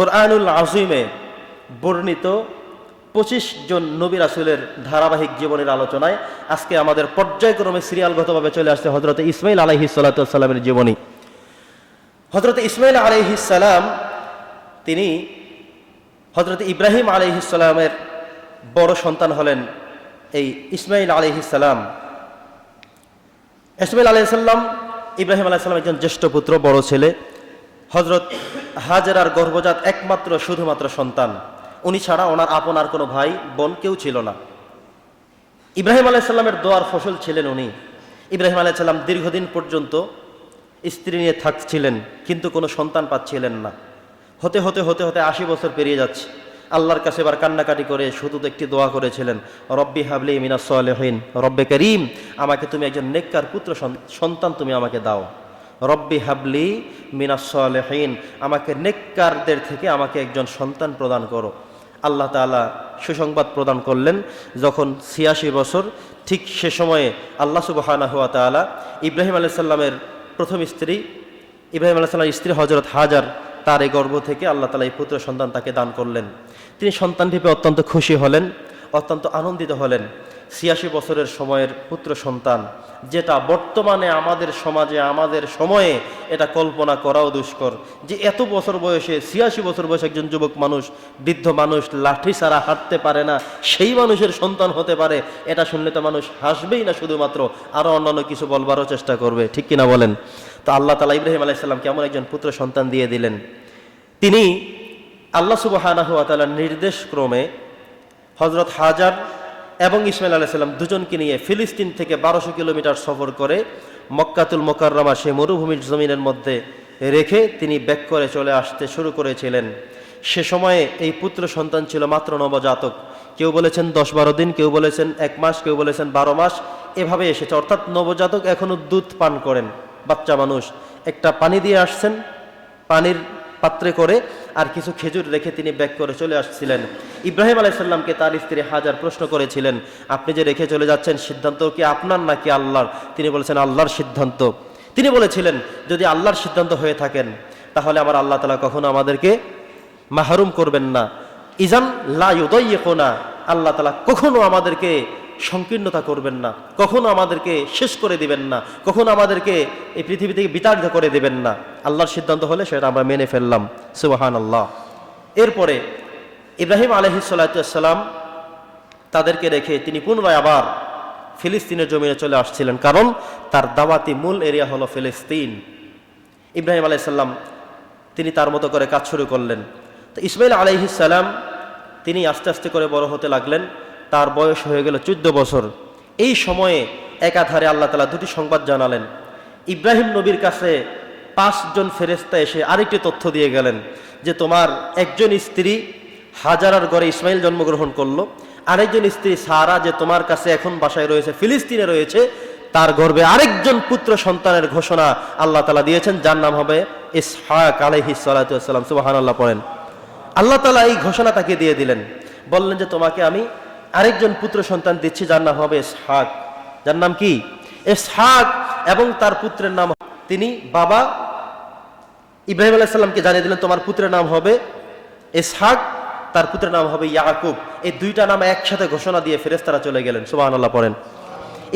কোরআনুল আজিমে বর্ণিত পঁচিশ জন নবী রাসুলের ধারাবাহিক জীবনের আলোচনায় আজকে আমাদের পর্যায়ক্রমে সিরিয়ালগতভাবে চলে আসছে হজরত ইসমাইল আলাইহি সাল্লামের জীবনী। হজরত ইসমাইল আলাইহিসাল্লাম তিনি হজরত ইব্রাহিম আলাইহিসাল্লামের বড় সন্তান হলেন এই ইসমাইল আলাইহিসাল্লাম ইসমাইল আলাইসাল্লাম ইব্রাহিম আলাইসাল্লাম একজন জ্যেষ্ঠ পুত্র, বড় ছেলে। হজরত হাজেরার গর্ভজাত একমাত্র শুধুমাত্র সন্তান। উনি ছাড়া ওনার আপন আর কোনো ভাই, বোন কেউ ছিল না। ইব্রাহিম আলাইসাল্লামের দোয়ার ফসল ছিলেন উনি। ইব্রাহিম আলাইসাল্লাম দীর্ঘদিন পর্যন্ত স্ত্রী নিয়ে থাকছিলেন, কিন্তু কোনো সন্তান পাচ্ছিলেন না। হতে হতে হতে হতে আশি বছর পেরিয়ে যাচ্ছে। আল্লাহর কাছে এবার কান্নাকাটি করে শুধু একটি দোয়া করেছিলেন, রব্বি হাবলি মিনা সালেহীন, রব্বে করিম, আমাকে তুমি একজন নেককার পুত্র সন্তান তুমি আমাকে দাও। রব্বি হাবলি মিনা সালেহীন, আমাকে নেককারদের থেকে আমাকে একজন সন্তান প্রদান করো। আল্লাহ তাআলা সুসংবাদ প্রদান করলেন যখন ছিয়াশি বছর, ঠিক সে সময়ে আল্লাহ সুবহানা হুয়া তাআলা ইব্রাহিম আলাইসাল্লামের প্রথম স্ত্রী, ইব্রাহিম আলাইসাল্লামের স্ত্রী হজরত হাজার, তার এই গর্ভ থেকে আল্লাহ তালা এই পুত্র সন্তান তাকে দান করলেন। তিনি সন্তানটি পেয়ে অত্যন্ত খুশি হলেন, অত্যন্ত আনন্দিত হলেন। ছিয়াশি বছরের সময়ের পুত্র সন্তান, যেটা বর্তমানে আমাদের সমাজে, আমাদের সময়ে এটা কল্পনা করাও দুষ্কর। যে এত বছর বয়সে, ছিয়াশি বছর বয়সে একজন যুবক মানুষ, বৃদ্ধ মানুষ লাঠি ছাড়া হাঁটতে পারে না, সেই মানুষের সন্তান হতে পারে, এটা শুনলে তো মানুষ হাসবেই না শুধুমাত্র আরও অন্যান্য কিছু বলবারও চেষ্টা করবে, ঠিক কিনা বলেন? তো আল্লাহ তালা ইব্রাহিম আলাইসাল্লামকে এমন একজন পুত্র সন্তান দিয়ে দিলেন। তিনি আল্লাহ সুবাহানাহুয়াতালার নির্দেশ ক্রমে হজরত হাজার এবং ইসমাইল আলাইসাল্লাম দুজনকে নিয়ে ফিলিস্তিন থেকে বারোশো কিলোমিটার সফর করে মক্কাতুল মোকাররমা সে মরুভূমির জমিনের মধ্যে রেখে তিনি ব্যাক করে চলে আসতে শুরু করেছিলেন। সে সময়ে এই পুত্র সন্তান ছিল মাত্র নবজাতক। কেউ বলেছেন দশ বারো দিন, কেউ বলেছেন এক মাস, কেউ বলেছেন বারো মাস, এভাবে এসেছে। অর্থাৎ নবজাতক এখনও দুধ পান করেন। বাচ্চা মানুষ, একটা পানি দিয়ে আসছেন, পানির পাত্রে করে আর কিছু খেজুর রেখে তিনি ব্যাক করে চলে আসছিলেন। ইব্রাহিম আলাইসাল্লামকে তার স্ত্রী হাজার প্রশ্ন করেছিলেন, আপনি যে রেখে চলে যাচ্ছেন সিদ্ধান্ত কি আপনার নাকি আল্লাহর? তিনি বলেছেন, আল্লাহর সিদ্ধান্ত। তিনি বলেছিলেন, যদি আল্লাহর সিদ্ধান্ত হয়ে থাকেন, তাহলে আমার আল্লাহ তালা কখনো আমাদেরকে মাহরুম করবেন না। ইজান লা ইউদাইয়িকুনা, আল্লাহ তালা কখনো আমাদেরকে সংকীর্ণতা করবেন না। কখনো আমাদেরকে শেষ করে দিবেন না। কখনো আমাদেরকে এই পৃথিবী থেকে বিতাড়িত করে দিবেন না। আল্লাহর সিদ্ধান্ত হলে সেটা আমরা মেনে ফেললাম। সুবাহান আল্লাহ এরপরে ইব্রাহিম আলহিসাল্লাম তাদেরকে রেখে তিনি পুনরায় আবার ফিলিস্তিনের জমিনে চলে আসছিলেন। কারণ তার দাওয়াতি মূল এরিয়া হলো ফিলিস্তিন। ইব্রাহিম আলাইসাল্লাম তিনি তার মতো করে কাজ শুরু করলেন। তো ইসমাইল আলাইহিসাল্লাম তিনি আস্তে আস্তে করে বড় হতে লাগলেন। তার বয়স হয়ে গেল চোদ্দ বছর। এই সময়ে একাধারে আল্লাহ তালা দুটি সংবাদ জানালেন। ইব্রাহিম নবীর কাছে পাঁচজন ফেরেস্তা এসে আরেকটি তথ্য দিয়ে গেলেন যে তোমার একজন স্ত্রী হাজারার ঘরে ইসমাইল জন্মগ্রহণ করল, আরেকজন স্ত্রী সারা যে তোমার কাছে এখন বাসায় রয়েছে, ফিলিস্তিনে রয়েছে, তার গর্বে আরেকজন পুত্র সন্তানের ঘোষণা আল্লাহ তালা দিয়েছেন, যার নাম হবে ইসহাক আলহি সালাতাম সুবাহান আল্লাহ পড়েন। আল্লাহ তালা এই ঘোষণা তাকে দিয়ে দিলেন। বললেন যে তোমাকে আমি আরেকজন পুত্র সন্তান দিচ্ছে, যার নাম হবে ইসহাক। যার নাম কি? ইসহাক এবং তার পুত্রের নাম তিনি বাবা ইব্রাহিম আলাইসাল্লামকে জানিয়ে দিলেন, তোমার পুত্রের নাম হবে ইসহাক, তার পুত্রের নাম হবে ইয়াকুব। এই দুইটা নাম একসাথে ঘোষণা দিয়ে ফেরেস তারা চলে গেলেন। সুবাহ আল্লাহ পড়েন।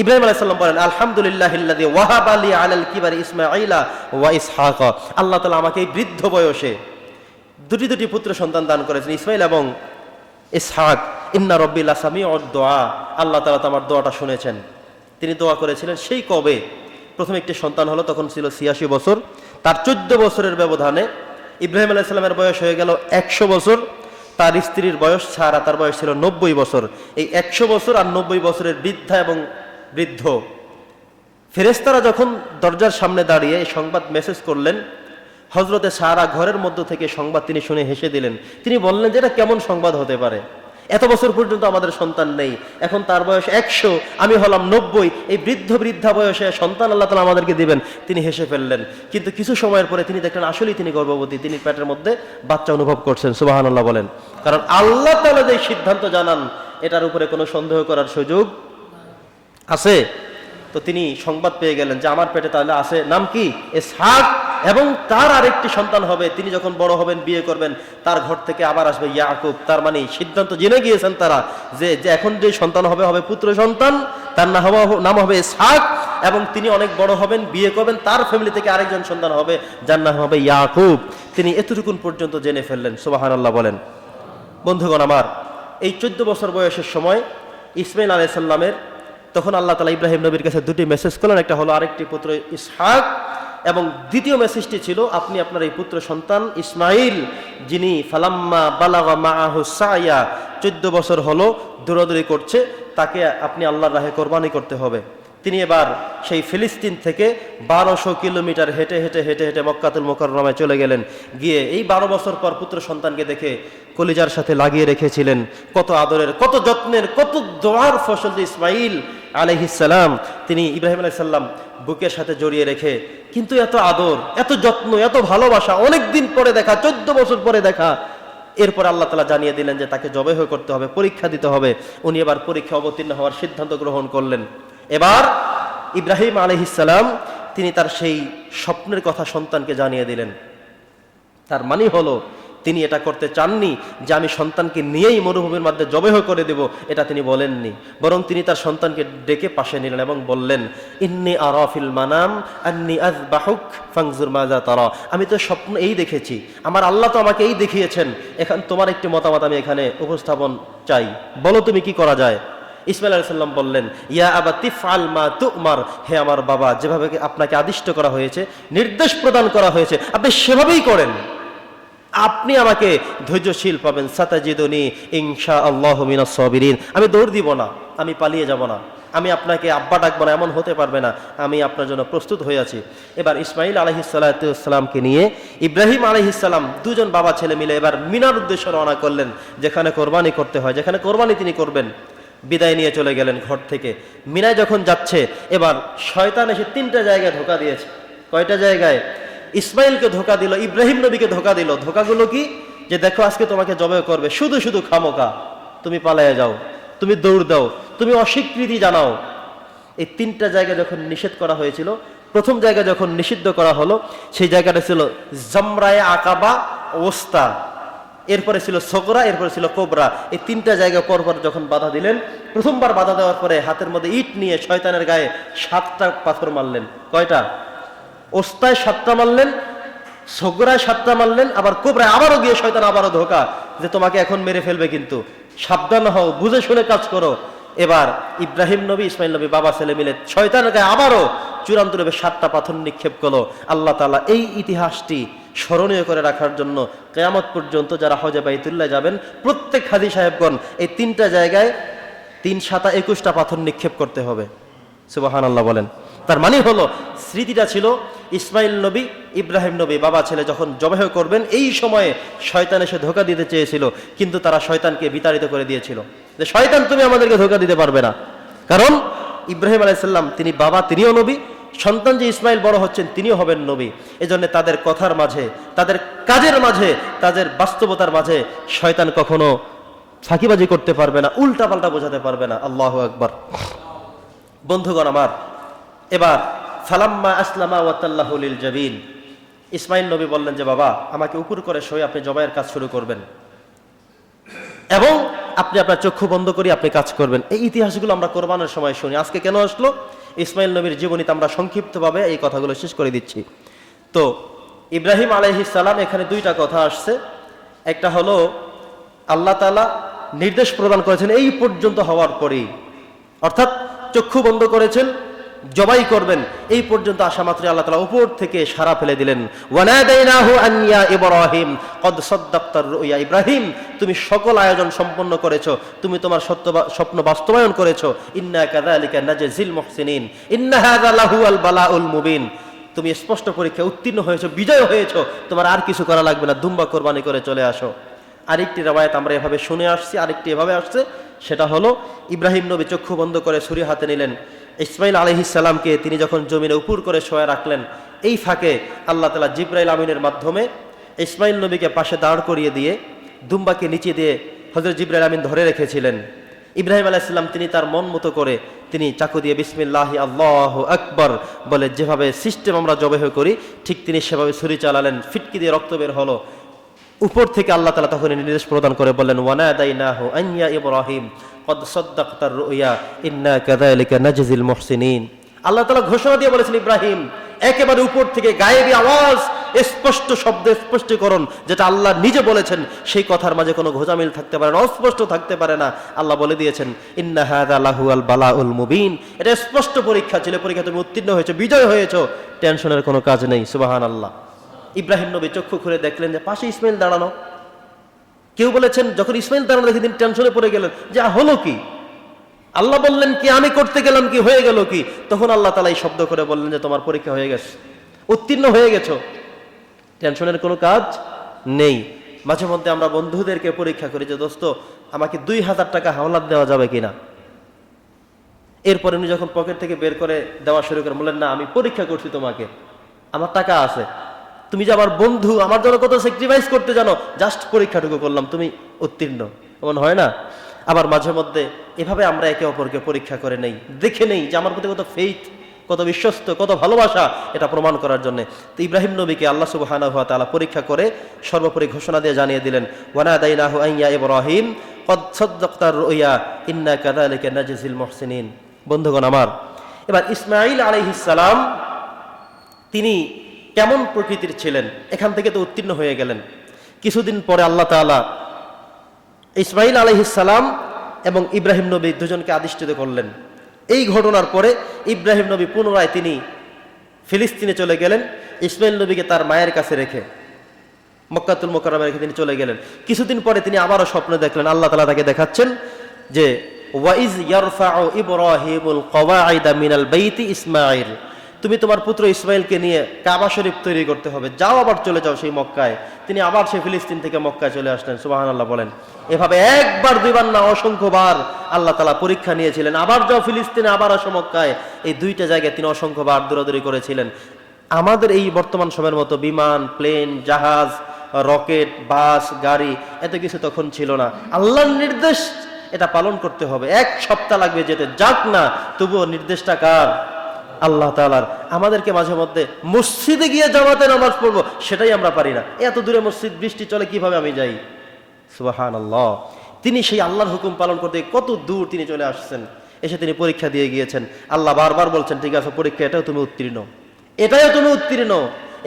ইব্রাহিম বলেন আলহামদুলিল্লাহ ওয়াহাব আলী কিবার ইসমাইলা ওয়া ইসহাক। আল্লাহ তালা আমাকে এই বৃদ্ধ বয়সে দুটি দুটি পুত্র সন্তান দান করেছেন ইসমাইল এবং ইসহাক, ইন্না রব্বিল্লা সামি দোয়া। আল্লাহ তালা আমার দোয়াটা শুনেছেন। তিনি দোয়া করেছিলেন সেই কবে? প্রথম একটি সন্তান হলো, তখন ছিল ছিয়াশি বছর। তার চোদ্দ বছরের ব্যবধানে ইব্রাহিম আলাইসাল্লামের বয়স হয়ে গেল একশো বছর। তার স্ত্রীর বয়স ছাড়া তার বয়স ছিল নব্বই বছর। এই একশো বছর আর নব্বই বছরের বৃদ্ধা এবং বৃদ্ধ। ফেরেস্তারা যখন দরজার সামনে দাঁড়িয়ে এই সংবাদ মেসেজ করলেন হজরতে সারা ঘরের মধ্য থেকে সংবাদ তিনি শুনে হেসে দিলেন। তিনি বললেন যে এটা কেমন সংবাদ হতে পারে? এত বছর পর্যন্ত আমাদের সন্তান নেই। এখন তার বয়স একশো, আমি হলাম নব্বই। এই বৃদ্ধ বৃদ্ধা বয়সে সন্তান আল্লাহ তালা আমাদেরকে দিবেন। তিনি হেসে ফেললেন। কিন্তু কিছু সময়ের পরে তিনি দেখলেন, আসলেই তিনি গর্ভবতী। তিনি পেটের মধ্যে বাচ্চা অনুভব করছেন সুবাহান আল্লাহ বলেন। কারণ আল্লাহ তালা যে সিদ্ধান্ত জানান, এটার উপরে কোনো সন্দেহ করার সুযোগ আছে? তো তিনি সংবাদ পেয়ে গেলেন যে, আমার পেটে তাহলে আছে নাম কি? এসহাক এবং তার আরেকটি সন্তান হবে, তিনি যখন বড় হবেন, বিয়ে করবেন, তার ঘর থেকে আবার আসবে ইয়াকুব। তার মানে সিদ্ধান্ত জেনে গিয়েছেন তারা যে এখন যে সন্তান হবে হবে পুত্র সন্তান, তার নাম হবে ইসহাক এবং তিনি অনেক বড় হবেন, বিয়ে করবেন, তার ফ্যামিলি থেকে আরেকজন সন্তান হবে, যার নাম হবে ইয়াকুব। তিনি এতটুকুন পর্যন্ত জেনে ফেললেন সুবাহান আল্লাহ বলেন। বন্ধুগণ আমার, এই চোদ্দ বছর বয়সের সময় ইসমাইল আলাইসাল্লামের তখন আল্লাহ তালা ইব্রাহিম নবীর কাছে দুটি মেসেজ করলেন, একটা হলো আরেকটি পুত্র ইসহাক এবং দ্বিতীয় মেসেজটি ছিল, আপনি আপনার এই পুত্র সন্তান ইসমাইল, যিনি ফালাম্মা বালাগা মাআহু সায়া, চোদ্দ বছর হলো, দৌড়াদৌড়ি করছে, তাকে আপনি আল্লাহর রাহে কোরবানি করতে হবে। তিনি এবার সেই ফিলিস্তিন থেকে বারোশো কিলোমিটার হেঁটে হেঁটে হেঁটে হেঁটে মক্কাতুল মোকাররমায় চলে গেলেন। গিয়ে এই বারো বছর পর পুত্র সন্তানকে দেখে কলিজার সাথে লাগিয়ে রেখেছিলেন। কত আদরের, কত যত্নের, কত দোয়ার ফসল যে ইসমাইল আলহিসাল্লাম তিনি ইব্রাহিম আলাইসাল্লাম বুকের সাথে জড়িয়ে রেখে, কিন্তু এত আদর, এত যত্ন, এত ভালোবাসা, অনেক দিন পরে দেখা, চোদ্দ বছর পরে দেখা, এরপর আল্লাহ তালা জানিয়ে দিলেন যে তাকে জবেহ করতে হবে, পরীক্ষা দিতে হবে। উনি এবার পরীক্ষা অবতীর্ণ হওয়ার সিদ্ধান্ত গ্রহণ করলেন। এবার ইব্রাহিম আলহিসাল্লাম তিনি তার সেই স্বপ্নের কথা সন্তানকে জানিয়ে দিলেন। তার মানে হলো তিনি এটা করতে চাননি যে আমি সন্তানকে নিয়েই মরুভূমির মধ্যে জবেহ করে দেব, এটা তিনি বলেননি। বরং তিনি তার সন্তানকে ডেকে পাশে নিলেন এবং বললেন, ইন্নি আরাফিল মানাম, আন্নি আজ বাহুক ফাংজুর মাজা তারা। আমি তো স্বপ্ন এই দেখেছি, আমার আল্লাহ তো আমাকে এই দেখিয়েছেন, এখন তোমার একটি মতামত আমি এখানে উপস্থাপন চাই। বলো তুমি কি করা যায়? ইসমাইল আলাইসাল্লাম বললেন, ইয়া আবা তিফআল মা তুমার। হে আমার বাবা, যেভাবে আপনাকে আদিষ্ট করা হয়েছে, নির্দেশ প্রদান করা হয়েছে, আপনি সেভাবেই করেন। আপনি আমাকে ধৈর্যশীল পাবেন। সাতাজিদনি ইনশা আল্লাহ মিনা সবিরিন। আমি দৌড় দিব না, আমি পালিয়ে যাব না। আমি আপনাকে আব্বা ডাকবো না, এমন হতে পারবে না। আমি আপনার জন্য প্রস্তুত হয়ে আছি। এবার ইসমাইল আলহিসাল্লামকে নিয়ে ইব্রাহিম আলহিসাল্লাম দুজন বাবা ছেলে মিলে এবার মিনার উদ্দেশ্যে রওনা করলেন, যেখানে কোরবানি করতে হয়, যেখানে কোরবানি তিনি করবেন। বিদায় নিয়ে চলে গেলেন ঘর থেকে। মিনায় যখন যাচ্ছে, এবার শয়তান এসে তিনটা জায়গায় ধোকা দিয়েছে। কয়টা জায়গায়? ইসমাইলকে ধোকা দিল, ইব্রাহিম নবীকে ধোকা দিল। ধোকাগুলো কি? যে দেখো, আজকে তোমাকে জবে করবে। শুধু শুধু খামোকা তুমি পালায়ে যাও। তুমি দৌড় দাও। তুমি অস্বীকৃতি জানাও। এই তিনটা জায়গা যখন নিষেধ করা হয়েছিল, প্রথম জায়গা যখন নিষিদ্ধ করা হলো, সেই জায়গাটা ছিল জমরায় আকাবা ওস্তা এরপরে ছিল সকরা এরপরে ছিল কোবরা। এই তিনটা জায়গা পরপর যখন বাধা দিলেন, প্রথমবার বাধা দেওয়ার পরে হাতের মধ্যে ইট নিয়ে শয়তানের গায়ে সাতটা পাথর মারলেন। কয়টা? ওস্তায় সাতটা মারলেন, সগরায় সাতটা মারলেন, আবার কোবরায় আবারও গিয়ে শয়তান আবারও ধোকা যে তোমাকে এখন মেরে ফেলবে কিন্তু। সাবধান হও, বুঝে শুনে কাজ করো। এবার ইব্রাহিম নবী, ইসমাইল নবী বাবা ছেলে মিলে শয়তানের গায়ে আবারও চূড়ান্ত রূপে সাতটা পাথর নিক্ষেপ করল। আল্লাহ তালা এই ইতিহাসটি স্মরণীয় করে রাখার জন্য কেয়ামত পর্যন্ত যারা হজে বাইতুল্লাহ যাবেন, প্রত্যেক হাজি সাহেবগণ এই তিনটা জায়গায় তিন সাতা একুশটা পাথর নিক্ষেপ করতে হবে। সুবাহান আল্লাহ বলেন। তার মানে হলো, স্মৃতিটা ছিল ইসমাইল নবী, ইব্রাহিম নবী, বাবা, ছেলে যখন জবাহ করবেন, এই সময়ে শয়তান এসে ধোকা দিতে চেয়েছিল, কিন্তু তারা শয়তানকে বিতাড়িত করে দিয়েছিল। যে শয়তান, তুমি আমাদেরকে ধোকা দিতে পারবে না। কারণ ইব্রাহিম আলাইসাল্লাম তিনি বাবা, তিনিও নবী, সন্তান যে ইসমাইল বড় হচ্ছেন, তিনিও হবেন নবী। এজন্য তাদের কথার মাঝে, তাদের কাজের মাঝে, তাদের বাস্তবতার মাঝে শয়তান কখনো ফাঁকিবাজি করতে পারবে না উল্টা পাল্টা বোঝাতে পারবে না। আল্লাহ আকবার। বন্ধুগণ আমার এবার, ফালাম্মা আসলামা ওয়াতাল্লাহুলিল জাবিন। ইসমাইল নবী বললেন যে, বাবা, আমাকে উপর করে সই, আপনি জবাইয়ের কাজ শুরু করবেন। এবং আপনি আপনার চক্ষু বন্ধ করে, আপনি কাজ করবেন। এই ইতিহাসগুলো আমরা কোরবানের সময় শুনি। আজকে কেন আসলো? ইসমাইল নবীর জীবনীতে আমরা সংক্ষিপ্তভাবে এই কথাগুলো শেষ করে দিচ্ছি। তো, ইব্রাহিম সালাম, এখানে দুইটা কথা আসছে। একটা হলো, আল্লাহ তালা নির্দেশ প্রদান করেছেন, এই পর্যন্ত হওয়ার পরেই। অর্থাৎ, চক্ষু বন্ধ করেছেন জবাই করবেন। এই পর্যন্ত আসা মাত্র আল্লাহ তালা উপর থেকে সারা ফেলে দিলেন। আনিয়া ইব্রাহিম ইব্রাহিম, তুমি সকল আয়োজন সম্পন্ন করেছ, তুমি তোমার সত্য স্বপ্ন বাস্তবায়ন করেছ। ইন্না হাযা লাহুয়াল বালাউল মুবিন। তুমি স্পষ্ট পরীক্ষা উত্তীর্ণ হয়েছো, বিজয় হয়েছো, তোমার আর কিছু করা লাগবে না, দুম্বা কোরবানি করে চলে আসো। আরেকটি রেওয়ায়ত আমরা এভাবে শুনে আসছি, আরেকটি এভাবে আসছে, সেটা হলো, ইব্রাহিম নবী চক্ষু বন্ধ করে ছুরি হাতে নিলেন। ইসমাইল আলহিসাল্লামকে তিনি যখন জমিনে উপুর করে শোয়া রাখলেন, এই ফাঁকে আল্লাহ তালা জিব্রাইল আমিনের মাধ্যমে ইসমাইল নবীকে পাশে দাঁড় করিয়ে দিয়ে দুম্বাকে নিচে দিয়ে হজরত জিব্রাইল আমিন ধরে রেখেছিলেন। ইব্রাহিম আলাইসাল্লাম তিনি তার মন মতো করে তিনি চাকু দিয়ে বিসমিল্লাহ আল্লাহ আকবর বলে, যেভাবে সিস্টেম আমরা জবেহ করি, ঠিক তিনি সেভাবে ছুরি চালালেন, ফিটকি দিয়ে রক্ত বের হলো। উপর থেকে আল্লাহ তালা তখন নির্দেশ প্রদান করে বললেন, ওয়ানাদাইনাহু আইয়া ইব্রাহিম। কদ রুইয়া, ইন্না মুহসিনিন। আল্লাহ ঘোষণা দিয়ে বলেছেন, ইব্রাহিম, একেবারে উপর থেকে গায়েবী আওয়াজ, স্পষ্ট শব্দ, স্পষ্টীকরণ, যেটা আল্লাহ নিজে বলেছেন, সেই কথার মাঝে কোনো ঘোজামিল থাকতে পারে না, অস্পষ্ট থাকতে পারে না। আল্লাহ বলে দিয়েছেন, ইন্না হাদা লাহু আল বালাউল মুবিন। এটা স্পষ্ট পরীক্ষা, ছিল পরীক্ষা, তুমি উত্তীর্ণ হয়েছো, বিজয় হয়েছো, টেনশনের কোনো কাজ নেই সুবাহান আল্লাহ ইব্রাহিম নবী চক্ষু খুলে দেখলেন যে পাশে ইসমাইল দাঁড়ানো। কেউ বলেছেন, যখন ইসমাইল দাঁড়ানো দেখে তিনি টেনশনে পড়ে গেলেন, যে হলো কি? আল্লাহ বললেন, কি আমি করতে গেলাম কি, হয়ে গেল কি? তখন আল্লাহ তালা এই শব্দ করে বললেন যে, তোমার পরীক্ষা হয়ে গেছে। উত্তীর্ণ হয়ে গেছো। টেনশনের কোনো কাজ নেই। মাঝে মধ্যে আমরা বন্ধুদেরকে পরীক্ষা করি যে, দোস্ত, আমাকে দুই হাজার টাকা হাওলাত দেওয়া যাবে কিনা? এরপরে উনি যখন পকেট থেকে বের করে দেওয়া শুরু করেন, বললেন, না, আমি পরীক্ষা করছি তোমাকে। আমার টাকা আছে। তুমি যে আমার বন্ধু, আমার জন্য কত স্যাক্রিফাইস করতে জানো? জাস্ট পরীক্ষাটুকু করলাম, তুমি উত্তীর্ণ। এমন হয় না? আবার মাঝে মধ্যে এভাবে আমরা একে অপরকে পরীক্ষা করে নেই, দেখে নেই যে আমার প্রতি কত ফেইথ কত বিশ্বস্ত, কত ভালোবাসা, এটা প্রমাণ করার জন্য। তো ইব্রাহিম নবীকে আল্লাহ সুবহানাহু ওয়া তাআলা পরীক্ষা করে সর্বোপরি ঘোষণা দিয়ে জানিয়ে দিলেন, ওয়ানাদাইনাহু আইয়া ইব্রাহিম, কদ সাদ্দাকতার রুইয়া, ইন্না কাযালিকা নাজজিল মুহসিনিন। বন্ধুগণ আমার, এবার ইসমাইল আলাইহিস সালাম, তিনি কেমন প্রকৃতির ছিলেন, এখান থেকে তো উত্তীর্ণ হয়ে গেলেন। কিছুদিন পরে আল্লাহ তাআলা ইসমাইল আলহিসাল্লাম এবং ইব্রাহিম নবী দুজনকে আদিষ্ঠিত করলেন। এই ঘটনার পরে ইব্রাহিম নবী পুনরায় তিনি ফিলিস্তিনে চলে গেলেন ইসমাইল নবীকে তার মায়ের কাছে রেখে মক্কাতুল মোকারমে রেখে তিনি চলে গেলেন। কিছুদিন পরে তিনি আবারও স্বপ্ন দেখলেন, আল্লাহ তালা তাকে দেখাচ্ছেন যে ওয়াইজ ইয়ারফাউ ইব্রাহিমুল কওয়াইদা মিনাল বাইতি ইসমাইল তুমি তোমার পুত্র ইসমাইলকে নিয়ে কাবা শরীফ তৈরি করতে হবে। যাও আবার চলে যাও সেই মক্কায়। তিনি আবার সেই ফিলিস্তিন থেকে মক্কায় চলে আসলেন। সুবাহান আল্লাহ বলেন। এভাবে একবার, দুইবার না, অসংখ্যবার আল্লাহ তালা পরীক্ষা নিয়েছিলেন। আবার যাও ফিলিস্তিনে, আবার আসো মক্কায়। এই দুইটা জায়গায় তিনি অসংখ্যবার দৌড়াদৌড়ি করেছিলেন। আমাদের এই বর্তমান সময়ের মতো বিমান, প্লেন, জাহাজ, রকেট, বাস, গাড়ি এত কিছু তখন ছিল না। আল্লাহর নির্দেশ এটা পালন করতে হবে। এক সপ্তাহ লাগবে যেতে। যাক না, তবুও নির্দেশটা কার? আল্লাহ তালার আমাদেরকে মাঝে মধ্যে মসজিদে গিয়ে জামাতে নামাজ পড়ব, সেটাই আমরা পারি না। এত দূরে মসজিদ, বৃষ্টি চলে, কীভাবে আমি যাই? সুবাহান আল্লাহ তিনি সেই আল্লাহর হুকুম পালন করতে কত দূর তিনি চলে আসছেন। এসে তিনি পরীক্ষা দিয়ে গিয়েছেন। আল্লাহ বারবার বলছেন, ঠিক আছে, পরীক্ষা, এটাও তুমি উত্তীর্ণ। এটাও তুমি উত্তীর্ণ।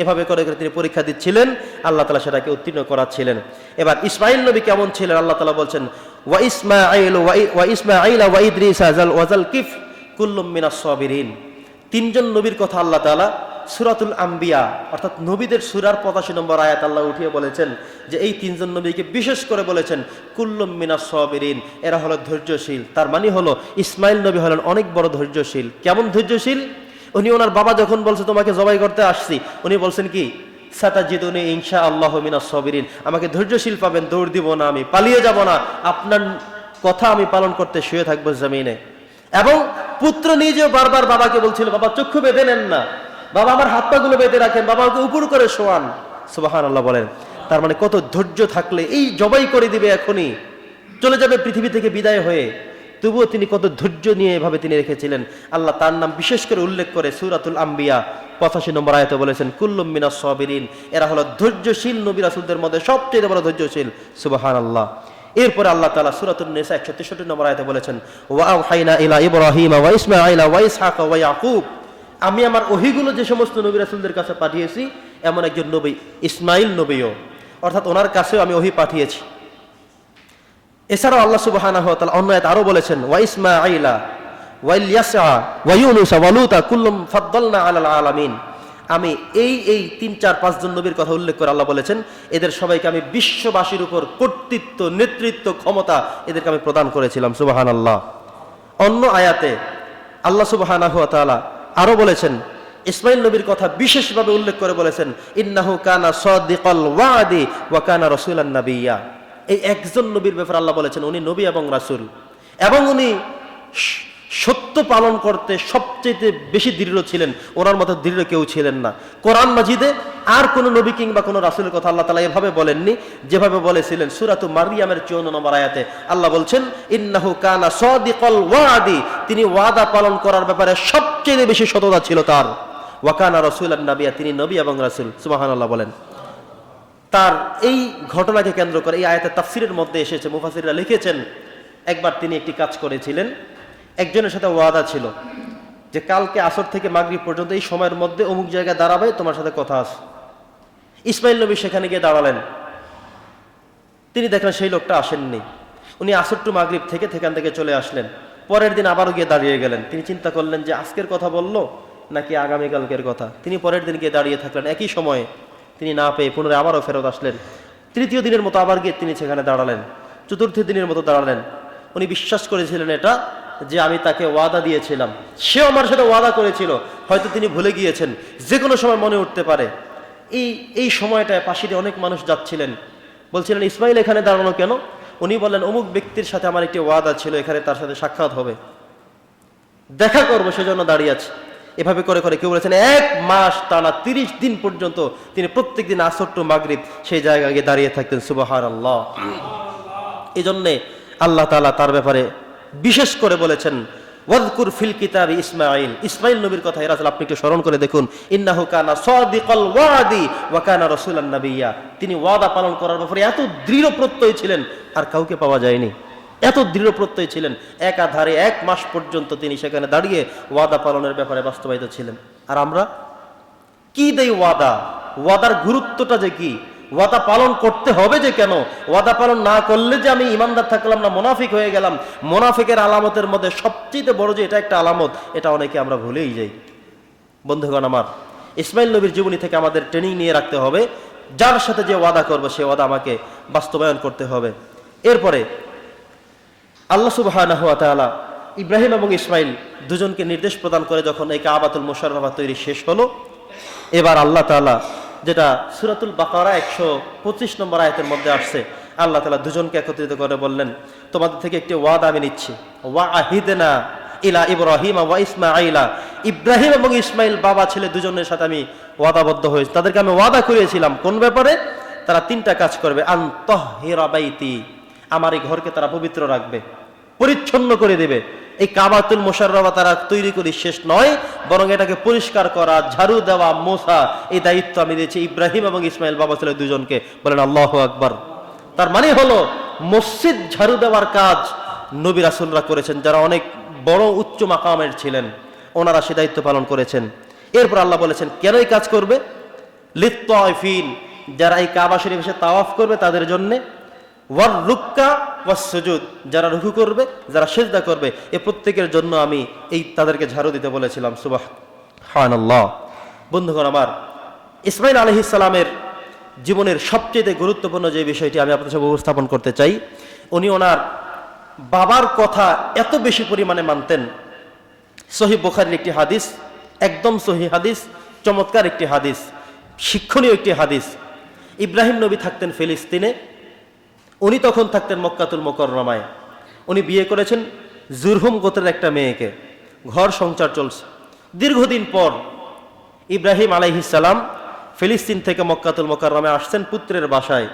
এভাবে করে করে তিনি পরীক্ষা দিচ্ছিলেন। আল্লাহ তালা সেটাকে উত্তীর্ণ করাচ্ছিলেন। এবার ইসমাইল নবী কেমন ছিলেন? আল্লাহ তালা বলছেন, ওয়া ইসমাইল ওয়া ইসমাইল ওয়া ইদ্রিস আজাল ওয়াজাল কিফ, কুল্লুম মিনাস সাবিরিন। তিনজন নবীর কথা আল্লাহ তাআলা সুরাতুল আম্বিয়া, অর্থাৎ নবীদের সুরার পঁচাশি নম্বর আয়াত আল্লাহ উঠিয়ে বলেছেন যে এই তিনজন নবীকে বিশেষ করে বলেছেন, কুল্লম মিনাস সাবিরিন এরা হলো ধৈর্যশীল। তার মানে হলো ইসমাইল নবী হলেন অনেক বড় ধৈর্যশীল। কেমন ধৈর্যশীল? উনি ওনার বাবা যখন বলছে, তোমাকে জবাই করতে আসছি উনি বলছেন কি, সাতাজিদুনি ইনশা আল্লাহ মিনাস সাবিরিন আমাকে ধৈর্যশীল পাবেন, দৌড় দিব না আমি, পালিয়ে যাব না, আপনার কথা আমি পালন করতে শুয়ে থাকব জমিনে। এবং পুত্র নিজেও বারবার বাবাকে বলছিল, বাবা, চক্ষু বেঁধে নেন না। বাবা, আমার হাত পাগুলো বেঁধে রাখেন। বাবা আমাকে উপর করে শোয়ান। সুবাহান আল্লাহ বলেন। তার মানে কত ধৈর্য থাকলে, এই জবাই করে দিবে এখনই। চলে যাবে পৃথিবী থেকে বিদায় হয়ে। তবুও তিনি কত ধৈর্য নিয়ে এভাবে তিনি রেখেছিলেন। আল্লাহ তার নাম বিশেষ করে উল্লেখ করে সুরাতুল আম্বিয়া, পঁচাশি নম্বর আয়তে বলেছেন, কুল্লুম মিনাস সাবিরিন। এরা হলো ধৈর্যশীল নবী রাসূলদের মধ্যে সবচেয়ে বড় ধৈর্যশীল। সুবাহান আল্লাহ এরপরে আল্লাহ তাআলা সূরাতুন নিসা 163 নম্বর আয়াতে বলেছেন, ওয়া আওহাইনা ইলা ইব্রাহিম ওয়া ইসমাঈলা ওয়া ইসহাক ওয়া ইয়াকুব। আমি আমার ওহিগুলো যে সমস্ত নবী রাসূলদের কাছে পাঠিয়েছি, এমন একজন নবী ইসমাইল নবীও। অর্থাৎ ওনার কাছেও আমি ওহি পাঠিয়েছি। এছাড়াও আল্লাহ সুবহানাহু ওয়া তাআলা অন্য আয়াতে আরও বলেছেন, ওয়া ইসমাঈলা ওয়া ইলিয়াসা ওয়া ইউনুস ওয়া লুতা কুল্লুম ফাদ্দালনা আলাল আলামিন। আমি এই এই তিন, চার পাঁচজন নবীর কথা উল্লেখ করে আল্লাহ বলেছেন, এদের সবাইকে আমি বিশ্ববাসীর উপর কর্তৃত্ব, নেতৃত্ব, ক্ষমতা এদেরকে আমি প্রদান করেছিলাম সুবাহান আল্লাহ অন্য আয়াতে আল্লাহ তাআলা আরও বলেছেন, ইসমাইল নবীর কথা বিশেষভাবে উল্লেখ করে বলেছেন, ইন্নাহু কানা সাদিকাল ওয়াদি ওয়া কানা রাসূলান নাবিয়্যা এই একজন নবীর ব্যাপারে আল্লাহ বলেছেন, উনি নবী এবং রাসূল। এবং উনি সত্য পালন করতে সবচেয়ে বেশি দৃঢ় ছিলেন, ওনার মতো দৃঢ় কেউ ছিলেন না। কোরআন মাজিদে আর কোনো নবী কিংবা কোনো রাসুলের কথা আল্লাহ তালা এভাবে বলেননি, যেভাবে বলেছিলেন সুরাতু মারিয়ামের চৌন্ন নম্বর আয়াতে। আল্লাহ বলছেন, ইন্নাহু কানা সদিকল ওয়াদি তিনি ওয়াদা পালন করার ব্যাপারে সবচেয়ে বেশি সততা ছিল তার। ওয়াকানা রসুল নাবিয়া, তিনি নবী এবং রাসুল সুবাহান আল্লাহ বলেন। তার এই ঘটনাকে কেন্দ্র করে এই আয়াতের তাফসিরের মধ্যে এসেছে মুফাসিররা লিখেছেন, একবার তিনি একটি কাজ করেছিলেন একজনের সাথে ওয়াদা ছিল যে কালকে আসর থেকে মাগরিব পর্যন্ত এই সময়ের মধ্যে অমুক জায়গায় দাঁড়াবে, তোমার সাথে কথা আস ইসমাইল নবী সেখানে গিয়ে দাঁড়ালেন। তিনি দেখলেন সেই লোকটা আসেননি। উনি আসর টু মাগরিব থেকে সেখান থেকে চলে আসলেন। পরের দিন আবারও গিয়ে দাঁড়িয়ে গেলেন। তিনি চিন্তা করলেন যে আজকের কথা বলল নাকি আগামীকালকের কথা। তিনি পরের দিন গিয়ে দাঁড়িয়ে থাকলেন। একই সময়ে তিনি না পেয়ে পুনরায় আবারও ফেরত আসলেন। তৃতীয় দিনের মতো আবার গিয়ে তিনি সেখানে দাঁড়ালেন। চতুর্থ দিনের মতো দাঁড়ালেন। উনি বিশ্বাস করেছিলেন এটা যে আমি তাকে ওয়াদা দিয়েছিলাম। সেও আমার সাথে ওয়াদা করেছিল। হয়তো তিনি ভুলে গিয়েছেন। যে কোনো সময় মনে উঠতে পারে। এই এই সময়টায় পাশে অনেক মানুষ যাচ্ছিলেন। বলছিলেন, ইসমাইল এখানে দাঁড়ানো কেন? উনি বললেন, অমুক ব্যক্তির সাথে আমার একটি ওয়াদা ছিল। এখানে তার সাথে সাক্ষাৎ হবে। দেখা করব, সেজন্য দাঁড়িয়ে আছে। এভাবে করে করে কেউ বলেছেন, এক মাস টানা তিরিশ দিন পর্যন্ত তিনি প্রত্যেক দিন আসর টু মাগরিব সেই জায়গায় গিয়ে দাঁড়িয়ে থাকতেন। সুবাহার আল্লাহ এই জন্যে আল্লাহ তালা তার ব্যাপারে বিশেষ করে বলেছেন, ওয়াদকুর ফিল কিতাব ইসমাইল ইসমাইল নবীর কথা এরা আপনি একটু স্মরণ করে দেখুন, ইন্নাহু কানা সাদিকাল ওয়াদি ওয়া কানা রাসূলান নাবিয়্যা। তিনি ওয়াদা পালন করার ব্যাপারে এত দৃঢ় প্রত্যয় ছিলেন, আর কাউকে পাওয়া যায়নি। এত দৃঢ় প্রত্যয় ছিলেন একাধারে এক মাস পর্যন্ত তিনি সেখানে দাঁড়িয়ে ওয়াদা পালনের ব্যাপারে বাস্তবায়িত ছিলেন। আর আমরা কি দেই ওয়াদা? ওয়াদার গুরুত্বটা যে কি? ওয়াদা পালন করতে হবে যে কেন? ওয়াদা পালন না করলে যে আমি ইমানদার থাকলাম না, মোনাফিক হয়ে গেলাম। মোনাফিকের আলামতের মধ্যে সবচেয়ে বড় যে এটা একটা আলামত, এটা অনেকে আমরা ভুলেই যাই। বন্ধুগণ আমার, ইসমাইল নবীর জীবনী থেকে আমাদের ট্রেনিং নিয়ে রাখতে হবে। যার সাথে যে ওয়াদা করব, সে ওয়াদা আমাকে বাস্তবায়ন করতে হবে। এরপরে, আল্লাহ সুবাহ ইব্রাহিম এবং ইসমাইল দুজনকে নির্দেশ প্রদান করে যখন এই কাবাতুল মোশারফা তৈরি শেষ হলো। এবার আল্লাহ তাআলা যেটা সুরাতুল বাকারা একশো পঁচিশ নম্বর আয়তের মধ্যে আসছে। আল্লাহ তালা দুজনকে একত্রিত করে বললেন, তোমাদের থেকে একটি ওয়াদা আমি নিচ্ছি। ওয়া আহিদেনা ইলা ইব্রাহিম ওয়া ইসমা ইসমাইলা ইব্রাহিম এবং ইসমাইল বাবা, ছেলে দুজনের সাথে আমি ওয়াদাবদ্ধ হয়েছি। তাদেরকে আমি ওয়াদা করিয়েছিলাম, কোন ব্যাপারে? তারা তিনটা কাজ করবে। আন্তঃহিরাবাইতি আমার এই ঘরকে তারা পবিত্র রাখবে, পরিচ্ছন্ন করে দেবে। এই কাবাতুল মোশাররফা তারা তৈরি করি শেষ নয়, বরং এটাকে পরিষ্কার করা, ঝাড়ু দেওয়া মোসা এই দায়িত্ব আমি দিয়েছি ইব্রাহিম এবং ইসমাইল বাবা ছেলে দুজনকে। বলেন, আল্লাহ আকবর। তার মানে হলো, মসজিদ ঝাড়ু দেওয়ার কাজ নবী রাসুলরা করেছেন, যারা অনেক বড় উচ্চ মাকামের ছিলেন, ওনারা সে দায়িত্ব পালন করেছেন। এরপর আল্লাহ বলেছেন, কেন এই কাজ করবে? লিত্তফিন যারা এই কাবা শরীফ এসে তাওয়াফ করবে তাদের জন্যে ওয়ার রুক্কা ওয়ার যারা রুকু করবে, যারা সেজদা করবে, এ প্রত্যেকের জন্য আমি এই তাদেরকে ঝাড়ু দিতে বলেছিলাম, সুবাহ হান বন্ধুগণ আমার, ইসমাইল আলহ ইসলামের জীবনের সবচেয়ে গুরুত্বপূর্ণ যে বিষয়টি আমি আপনাদের সাথে উপস্থাপন করতে চাই, উনি ওনার বাবার কথা এত বেশি পরিমাণে মানতেন। সহি বোখারির একটি হাদিস, একদম সহি হাদিস, চমৎকার একটি হাদিস, শিক্ষণীয় একটি হাদিস। ইব্রাহিম নবী থাকতেন ফিলিস্তিনে উনি তখন থাকতেন মক্কাতুল মোকররমায়। উনি বিয়ে করেছেন জুরহুম গোত্রের একটা মেয়েকে। ঘর সংসার চলছে। দীর্ঘদিন পর ইব্রাহিম আলাইহিসাল্লাম ফিলিস্তিন থেকে মক্কাতুল মোকাররমে আসছেন পুত্রের বাসায়।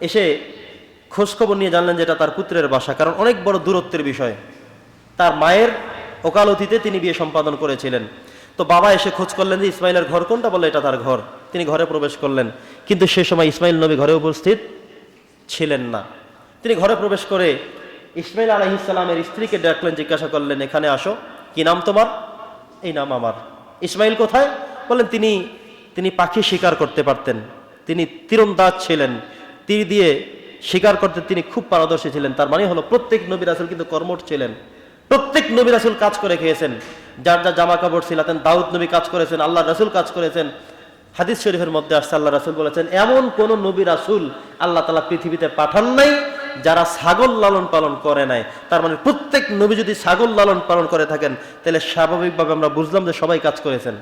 এসে খোঁজখবর নিয়ে জানলেন যে এটা তার পুত্রের বাসা, কারণ অনেক বড় দূরত্বের বিষয়। তার মায়ের ওকালতিতে তিনি বিয়ে সম্পাদন করেছিলেন। তো বাবা এসে খোঁজ করলেন যে ইসমাইলের ঘর কোনটা? বলে এটা তার ঘর। তিনি ঘরে প্রবেশ করলেন। কিন্তু সে সময় ইসমাইল নবী ঘরে উপস্থিত ছিলেন না। তিনি ঘরে প্রবেশ করে ইসমাইল আলহিসাল্লামের স্ত্রীকে ডাকলেন, জিজ্ঞাসা করলেন, এখানে আসো। কি নাম তোমার? এই নাম আমার। ইসমাইল কোথায়? বললেন, তিনি তিনি পাখি শিকার করতে পারতেন। তিনি তীরন্দাজ ছিলেন। তীর দিয়ে শিকার করতে তিনি খুব পারদর্শী ছিলেন। তার মানে হলো, প্রত্যেক নবী রাসুল কিন্তু কর্মঠ ছিলেন। প্রত্যেক নবী রাসুল কাজ করে খেয়েছেন। যার যা জামা কাপড় ছিলাতেন, দাউদ নবী কাজ করেছেন আল্লাহ রাসুল কাজ করেছেন। হাদিস শরীফের মধ্যে আসছে আল্লাহ রাসুল বলেছেন, এমন কোন নবী রাসুল আল্লাহ তালা পৃথিবীতে পাঠান নাই, যারা ছাগল লালন পালন করে নাই। তার মানে প্রত্যেক নবী যদি ছাগল লালন পালন করে থাকেন, তাহলে স্বাভাবিকভাবে আমরা বুঝলাম যে সবাই কাজ করেছেন।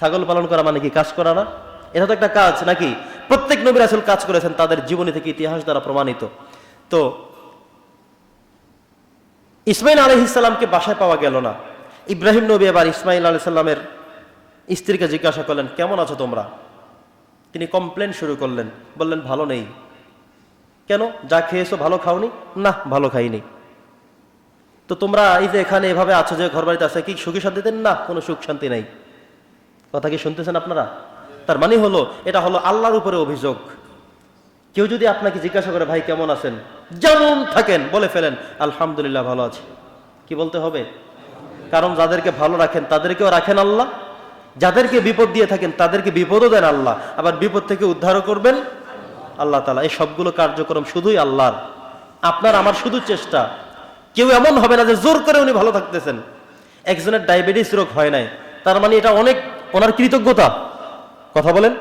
ছাগল পালন করা মানে কি কাজ করা না? এটা তো একটা কাজ নাকি? প্রত্যেক নবী রাসুল কাজ করেছেন, তাদের জীবনী থেকে ইতিহাস দ্বারা প্রমাণিত। তো, ইসমাইল আলহিসাল্লামকে বাসায় পাওয়া গেল না। ইব্রাহিম নবী এবার ইসমাইল আলি সাল্লামের স্ত্রীকে জিজ্ঞাসা করলেন, কেমন আছো তোমরা? তিনি কমপ্লেন শুরু করলেন। বললেন, ভালো নেই। কেন? যা খেয়েছো ভালো খাওনি? না, ভালো খাইনি। তো তোমরা এই যে এখানে এভাবে আছো যে ঘর বাড়িতে আছে, কি সুখী শান্তিতে না, কোনো সুখ শান্তি নেই। কথা কি শুনতেছেন আপনারা? তার মানে হলো, এটা হলো আল্লাহর উপরে অভিযোগ। কেউ যদি আপনাকে জিজ্ঞাসা করে, ভাই, কেমন আছেন? যেমন থাকেন। বলে ফেলেন, আলহামদুলিল্লাহ, ভালো আছে। কি বলতে হবে? কারণ যাদেরকে ভালো রাখেন, তাদেরকেও রাখেন আল্লাহ। যাদেরকে বিপদ দিয়ে থাকেন, তাদেরকে বিপদও দেন আল্লাহ। আবার বিপদ থেকে উদ্ধারও করবেন আল্লাহ তালা এই সবগুলো কার্যক্রম শুধুই আল্লাহর। আপনার আমার শুধু চেষ্টা। কেউ এমন হবে না যে জোর করে উনি ভালো থাকতেছেন। একজনের ডায়াবেটিস রোগ হয় নাই। তার মানে এটা অনেক ওনার কৃতজ্ঞতা। কথা বলেন।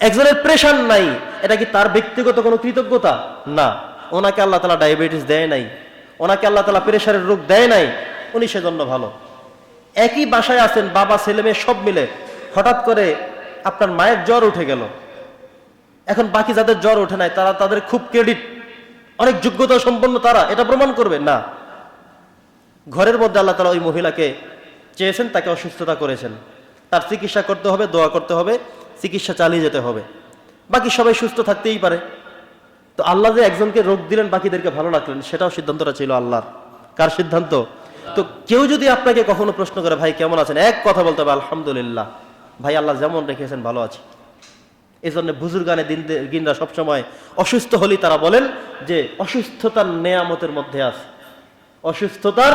একজনের প্রেশার নাই। এটা কি তার ব্যক্তিগত কোনো কৃতজ্ঞতা? না। ওনাকে আল্লাহ তালা ডায়াবেটিস দেয় নাই। ওনাকে আল্লাহ তালা প্রেশারের রোগ দেয় নাই। উনি সেজন্য ভালো। একই বাসায় আছেন বাবা, ছেলে মেয়ে সব মিলে। হঠাৎ করে আপনার মায়ের জ্বর উঠে গেল। এখন বাকি যাদের জ্বর ওঠে নাই, তারা তাদের খুব ক্রেডিট অনেক যোগ্যতা সম্পন্ন তারা, এটা প্রমাণ করবে না। ঘরের মধ্যে আল্লাহ তালা ওই মহিলাকে চেয়েছেন, তাকে অসুস্থতা করেছেন। তার চিকিৎসা করতে হবে, দোয়া করতে হবে, চিকিৎসা চালিয়ে যেতে হবে। বাকি সবাই সুস্থ থাকতেই পারে। তো আল্লাহ যে একজনকে রোগ দিলেন, বাকিদেরকে ভালো রাখলেন, সেটাও সিদ্ধান্তটা ছিল আল্লাহর। কার সিদ্ধান্ত? তো কেউ যদি আপনাকে কখনো প্রশ্ন করে, ভাই, কেমন আছেন? এক কথা বলতে হবে, আলহামদুলিল্লাহ। ভাই, আল্লাহ যেমন রেখেছেন, ভালো আছে। এই জন্য বুজুর্গানে দিন গিনরা সবসময় অসুস্থ হলেই তারা বলেন যে, অসুস্থতার নেয়ামতের মধ্যে আছে। অসুস্থতার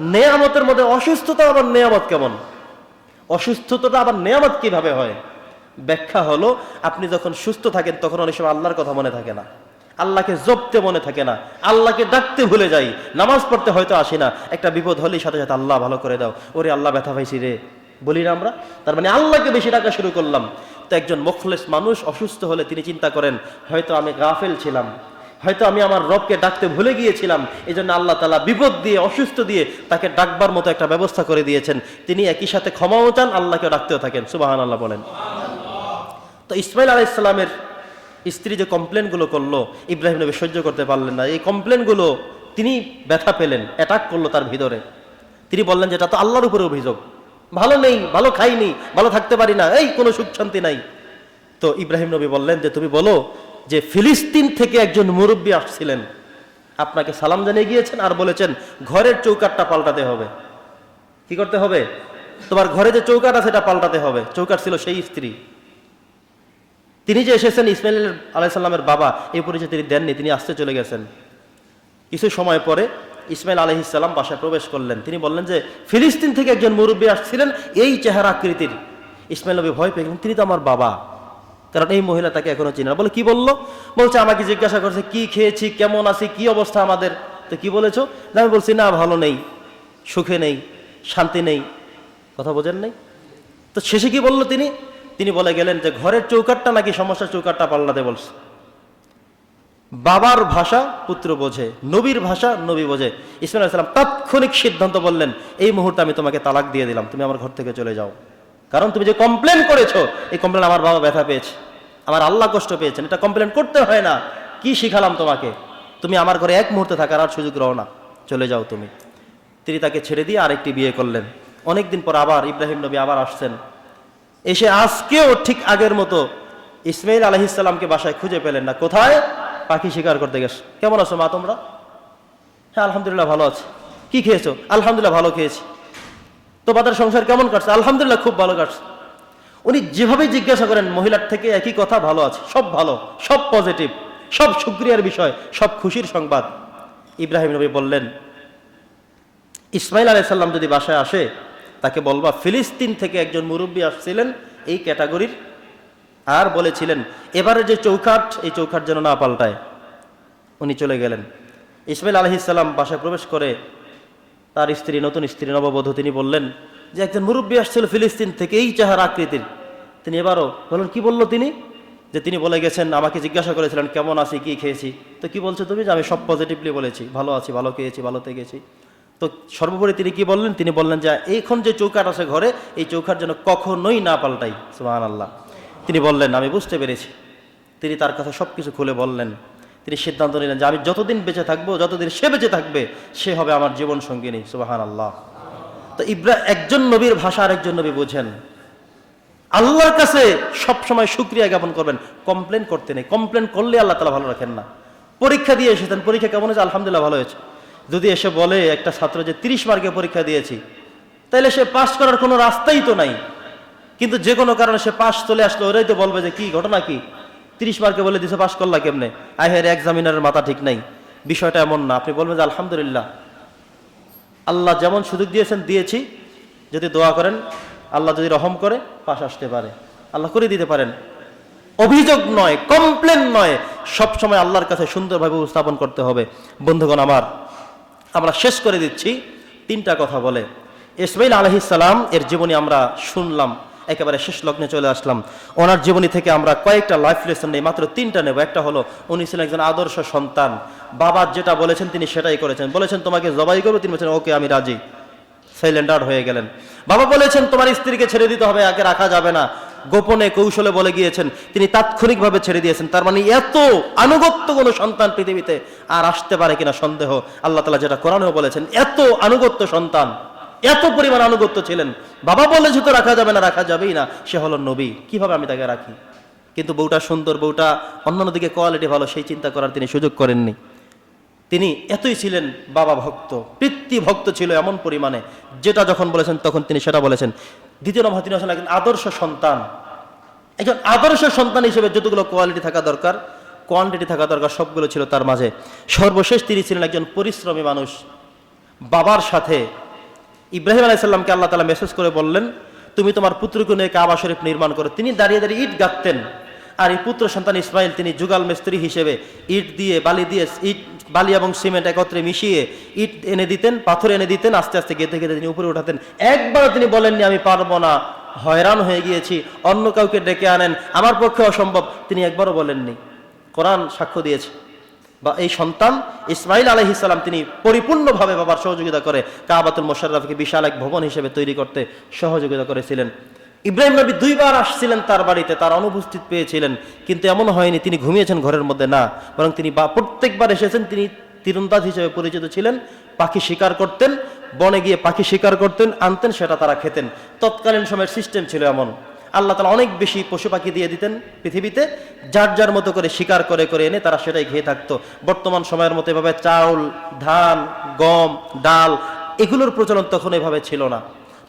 নেয়ামতের মধ্যে, অসুস্থতা আবার নেয়ামত কেমন? অসুস্থতাটা আবার নেয়ামত কীভাবে হয়? ব্যাখ্যা হলো, আপনি যখন সুস্থ থাকেন, তখন অনেক সময় আল্লাহর কথা মনে থাকে না। আল্লাহকে জপতে মনে থাকে না, আল্লাহকে ডাকতে ভুলে যাই, নামাজ পড়তে হয়তো আসি না, একটা বিপদ হলেই সাথে সাথে আল্লাহ ভালো করে দাও। ওরে আল্লাহ ব্যথা পাইছি রে, বলি না আমরা? তার মানে আল্লাহকে বেশি ডাকা শুরু করলাম। তো একজন মুখলেস মানুষ অসুস্থ হলে তিনি চিন্তা করেন, হয়তো আমি গাফেল ছিলাম, হয়তো আমি আমার রবকে ডাকতে ভুলে গিয়েছিলাম এই জন্য আল্লাহ তালা বিপদ দিয়ে, অসুস্থ দিয়ে তাকে ডাকবার মতো একটা ব্যবস্থা করে দিয়েছেন। তিনি একই সাথে ক্ষমাও চান আল্লাহকে ডাকতেও থাকেন। সুবাহান আল্লাহ বলেন। তো ইসমাইল আলাহ ইসলামের স্ত্রী যে কমপ্লেনগুলো করল, ইব্রাহিম নবী সহ্য করতে পারলেন না। এই কমপ্লেনগুলো তিনি ব্যথা পেলেন অ্যাটাক করল তার ভিতরে। তিনি বললেন যে, এটা তো আল্লাহর উপরে অভিযোগ। ভালো নেই, ভালো খাইনি, ভালো থাকতে পারি না, এই কোনো সুখ শান্তি নাই। তো ইব্রাহিম নবী বললেন যে, তুমি বলো যে, ফিলিস্তিন থেকে একজন মুরব্বী আসছিলেন। আপনাকে সালাম জানিয়ে গিয়েছেন আর বলেছেন, ঘরের চৌকাটটা পাল্টাতে হবে। কি করতে হবে? তোমার ঘরে যে চৌকাট আছে সেটা পাল্টাতে হবে। চৌকাট ছিল সেই স্ত্রী। তিনি যে এসেছেন, ইসমাইল আলাইসাল্লামের বাবা, এই পরিচয় তিনি দেননি, তিনি আসতে চলে গেছেন। কিছু সময় পরে ইসমাইল আলহিসাল্লাম বাসায় প্রবেশ করলেন। তিনি বললেন যে, ফিলিস্তিন থেকে একজন মুরব্বী আসছিলেন, এই চেহারা আকৃতির। ইসমাইল নবী ভয় পেয়ে তিনি তো আমার বাবা। কারণ এই মহিলা তাকে এখনও চিনে বলে, কি বলল? বলছে, আমাকে জিজ্ঞাসা করছে, কি খেয়েছি, কেমন আছি, কি অবস্থা আমাদের? তো কি বলেছ? আমি বলছি, না, ভালো নেই, সুখে নেই, শান্তি নেই। কথা বোঝেন নেই? তো শেষে কি বলল তিনি? তিনি বলে গেলেন যে ঘরের চৌকাটটা নাকি সমস্যার চৌকাটটা পাল্টাতে বলছে। বাবার ভাষা পুত্র বোঝে, নবীর ভাষা নবী বোঝে। ইসমাইল আলাইসালাম তাৎক্ষণিক সিদ্ধান্ত বললেন, এই মুহূর্তে আমি তোমাকে তালাক দিয়ে দিলাম, তুমি আমার ঘর থেকে চলে যাও। কারণ তুমি যে কমপ্লেন করেছ, এই কমপ্লেন আমার বাবা ব্যথা পেয়েছে, আমার আল্লাহ কষ্ট পেয়েছেন, এটা কমপ্লেন করতে হয় না। কি শিখালাম তোমাকে? তুমি আমার ঘরে এক মুহূর্তে থাকার আর সুযোগ রও না, চলে যাও তুমি। তিনি তাকে ছেড়ে দিয়ে আরেকটি বিয়ে করলেন। অনেকদিন পর আবার ইব্রাহিম নবী আবার আসছেন। এসে আজকেও ঠিক আগের মতো ইসমাইল আলহিসাল্লামকে বাসায় খুঁজে পেলেন না। কোথায়? পাখি শিকার করতে গেছে। কেমন আছো মা তোমরা? হ্যাঁ আলহামদুলিল্লাহ ভালো আছে। কি খেয়েছো? আলহামদুলিল্লাহ ভালো খেয়েছি। তো তোমাদের সংসার কেমন কাটছে? আলহামদুলিল্লাহ খুব ভালো কাটছে। উনি যেভাবে জিজ্ঞাসা করেন, মহিলার থেকে একই কথা, ভালো আছে। সব ভালো, সব পজিটিভ সব সুক্রিয়ার বিষয়, সব খুশির সংবাদ। ইব্রাহিম নবী বললেন, ইসমাইল আলাইসাল্লাম যদি বাসায় আসে তাকে বলবা, ফিলিস্তিন থেকে একজন মুরব্বী আসছিলেন এই ক্যাটাগরির, আর বলেছিলেন, এবারে যে চৌকাট এই চৌকাট যেন না পাল্টায়। উনি চলে গেলেন। ইসমাইল আলহিসাল্লাম বাসায় প্রবেশ করে তার স্ত্রী, নতুন স্ত্রী, নববধূ, তিনি বললেন, যে একজন মুরব্বী আসছিল ফিলিস্তিন থেকে এই চেহারা আকৃতির। তিনি এবারও বললেন, কি বলল তিনি? যে তিনি বলে গেছেন, আমাকে জিজ্ঞাসা করেছিলেন, কেমন আছি, কি খেয়েছি? তো কি বলছো তুমি? যে আমি সব পজিটিভলি বলেছি, ভালো আছি, ভালো খেয়েছি ভালো থেকেছি তো সর্বোপরি তিনি কি বললেন? তিনি বললেন যে এখন যে চৌকাট আছে ঘরে, এই চৌকাট যেন কখনোই না পাল্টাই সুহান আল্লাহ তিনি বললেন, আমি বুঝতে পেরেছি। তিনি তার কথা সব কিছু খুলে বললেন। তিনি সিদ্ধান্ত নিলেন যে, আমি যতদিন বেঁচে থাকব, যতদিন সে বেঁচে থাকবে, সে হবে আমার জীবন সঙ্গিনী। সুবাহান আল্লাহ তো ইব্রা, একজন নবীর ভাষা আরেকজন নবী বোঝেন। আল্লাহর কাছে সবসময় সুক্রিয়া জ্ঞাপন করবেন। কমপ্লেন করতে নেই। কমপ্লেন করলে আল্লাহ তালা ভালো রাখেন না। পরীক্ষা দিয়ে এসেছেন। পরীক্ষা কেমন হয়েছে? আলহামদুলিল্লাহ ভালো হয়েছে। যদি এসে বলে একটা ছাত্র যে তিরিশ মার্কে পরীক্ষা দিয়েছি, তাইলে সে পাশ করার কোনো রাস্তাই তো নাই। কিন্তু যে কোনো কারণে সে পাশ চলে আসলো, ওরাই তো বলবে যে কি ঘটনা কি? তিরিশ মার্কে বলে দিছে পাশ করলা কেমনে? আই হের এক্সামিনারের মাথা ঠিক নাই। বিষয়টা এমন না। আপনি বলবেন যে আলহামদুলিল্লাহ। আল্লাহ যেমন সুযোগ দিয়েছেন, দিয়েছি। যদি দোয়া করেন, আল্লাহ যদি রহম করে পাশ আসতে পারে। আল্লাহ করে দিতে পারেন। অভিযোগ নয় কমপ্লেন নয়। সব সময় আল্লাহর কাছে সুন্দরভাবে উপস্থাপন করতে হবে। বন্ধুগণ আমার আমরা শেষ করে দিচ্ছি। তিনটা কথা বলে। ইসমাইল আলহিসাল্লাম এর জীবনী আমরা শুনলাম, একেবারে শেষ লগ্নে চলে আসলাম। ওনার জীবনী থেকে আমরা কয়েকটা লাইফ লেসন নেই, মাত্র তিনটা নেব। একটা হলো, উনি ছিলেন একজন আদর্শ সন্তান। বাবা যেটা বলেছেন, তিনি সেটাই করেছেন। বলেছেন, তোমাকে জবাই করব। তিনি বলেছেন, ওকে, আমি রাজি। সাইলেন্ডার হয়ে গেলেন। বাবা বলেছেন, তোমার স্ত্রীকে ছেড়ে দিতে হবে, আগে রাখা যাবে না। গোপনে কৌশলে বলে গিয়েছেন, তিনি তাৎক্ষণিকভাবে ছেড়ে দিয়েছেন। তার মানে এত আনুগত্য কোনো সন্তান পৃথিবীতে আর আসতে পারে কিনা সন্দেহ, আল্লাহ তালা যেটা কোরআনেও বলেছেন, এত আনুগত্য সন্তান, এত পরিমাণ আনুগত্য ছিলেন, বাবা বলেছে তো রাখা যাবে না, রাখা যাবেই না, সে হলো নবী, কীভাবে আমি তাকে রাখি? কিন্তু বউটা সুন্দর, বউটা অন্যান্য দিকে কোয়ালিটি ভালো, সেই চিন্তা করার তিনি সুযোগ করেননি। তিনি এতই ছিলেন বাবা ভক্ত পিতৃ ভক্ত ছিল এমন পরিমাণে, যেটা যখন বলেছেন তখন তিনি সেটা বলেছেন দ্বিতীয় নম্বর তিনি আসলে একজন আদর্শ সন্তান। একজন আদর্শ সন্তান হিসেবে যতগুলো কোয়ালিটি থাকা দরকার কোয়ান্টিটি থাকা দরকার, সবগুলো ছিল তার মাঝে। সর্বশেষ তিনি ছিলেন একজন পরিশ্রমী মানুষ। বাবার সাথে ইব্রাহিম আলাইসাল্লামকে আল্লাহ তালা মেসেজ করে বললেন, তুমি তোমার পুত্রকে নিয়ে কাবা শরীফ নির্মাণ করো। তিনি দাঁড়িয়ে দাঁড়িয়ে ইট গাঁথতেন। আর এই পুত্র সন্তান ইসমাইল তিনি যুগাল মিস্ত্রি হিসেবে ইট দিয়ে, বালি দিয়ে, ইট, বালি এবং সিমেন্ট একত্রে মিশিয়ে ইট এনে দিতেন, পাথর এনে দিতেন, আস্তে আস্তে গেঁথে গেঁথে তিনি উপরে উঠাতেন। একবারও তিনি বলেননি, আমি পারব না, হয়রান হয়ে গিয়েছি, অন্য কাউকে ডেকে আনেন, আমার পক্ষে অসম্ভব। তিনি একবারও বলেননি। কোরআন সাক্ষ্য দিয়েছে। বা এই সন্তান ইসমাইল আলহিসাল্লাম তিনি পরিপূর্ণভাবে বাবার সহযোগিতা করে কাবাতুল মোশাররফকে বিশাল এক ভবন হিসেবে তৈরি করতে সহযোগিতা করেছিলেন। ইব্রাহিম নবী দুইবার আসছিলেন তার বাড়িতে, তার অনুপস্থিত পেয়েছিলেন। কিন্তু এমন হয়নি, তিনি ঘুমিয়েছেন ঘরের মধ্যে, না। বরং তিনি প্রত্যেকবার এসেছেন, তিনি তীরন্দাজ হিসেবে পরিচিত ছিলেন, পাখি শিকার করতেন, বনে গিয়ে পাখি শিকার করতেন, আনতেন, সেটা তারা খেতেন। তৎকালীন সময়ের সিস্টেম ছিল এমন। আল্লাহ তালা অনেক বেশি পশু পাখি দিয়ে দিতেন পৃথিবীতে, যার যার মতো করে শিকার করে করে এনে তারা সেটাই খেয়ে থাকতো। বর্তমান সময়ের মতো এভাবে চাউল, ধান, গম, ডাল, এগুলোর প্রচলন তখন এভাবে ছিল না।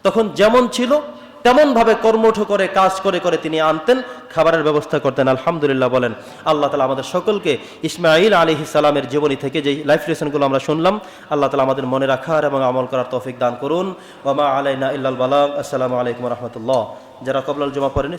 তখন যেমন ছিল তেমন ভাবে কর্মঠ করে, কাজ করে করে তিনি আনতেন, খাবারের ব্যবস্থা করতেন, আলহামদুলিল্লাহ বলেন। আল্লাহ তালা আমাদের সকলকে ইসমাইল আলী ইসালামের জীবনী থেকে যে লাইফ লেসনগুলো আমরা শুনলাম, আল্লাহ তালা আমাদের মনে রাখার এবং আমল করার তৌফিক দান করুন। ওমা আলাইনা ইল্লাল বালাম আসসালামু আলাইকুম রহমতুল্লাহ। যারা কবলাল জমা পড়েনি